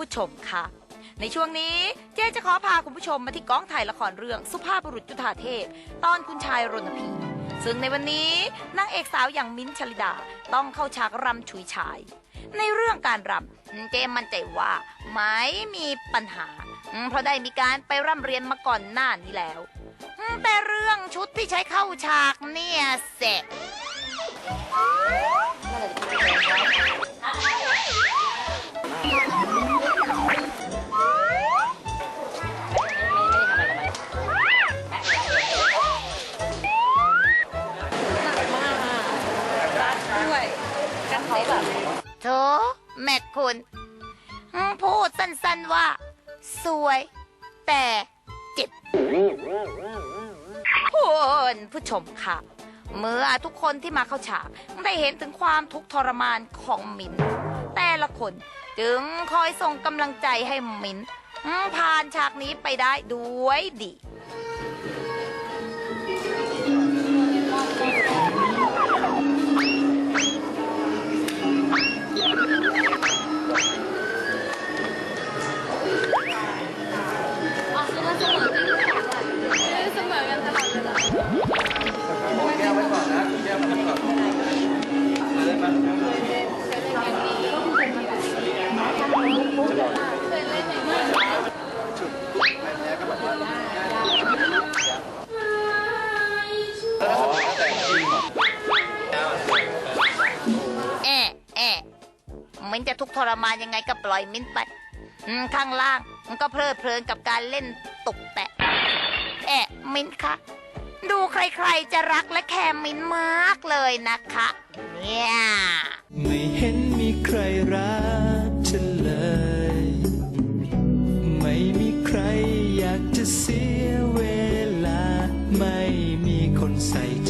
ผู้ชมค่ะ ในช่วงนี้เจ๊จะขอพาคุณผู้ชมมาที่กองถ่ายละครเรื่องสุภาพบุรุษจุฑาเทพ ตอนคุณชายรณพีซึ่งในวันนี้นางเอกสาวอย่างมิ้นท์ชลิดาต้องเข้าฉากรำฉุยฉาย ในเรื่องการรำเจมั่นใจว่าไม่มีปัญหา เพราะได้มีการไปร่ำเรียนมาก่อนหน้านี้แล้ว แต่เรื่องชุดที่ใช้เข้าฉากเนี่ยเสร็จ ด้วยกันเขาแบบโถแม่คุณพูดสั้นๆว่า สวย แต่เจ็บคุณผู้ชมค่ะ เมื่อทุกคนที่มาเข้าฉากได้เห็นถึงความทุกข์ทรมานของมิน แต่ละคนจึงคอยส่งกำลังใจให้มินผ่านฉากนี้ไปได้ด้วยดี มิ้นจะทุกข์ทรมานยังไงก็ปล่อยมิ้นไปอืมข้างล่างมันก็เพลิดเพลินกับการเล่นตุกแตะแอะมิ้นคะดูใครๆจะรักและแคร์มิ้นมากเลยนะคะ เนี่ยไม่เห็นมีใครรักฉันเลย ไม่มีใครอยากจะเสียเวลา ไม่มีคนใส่ใจ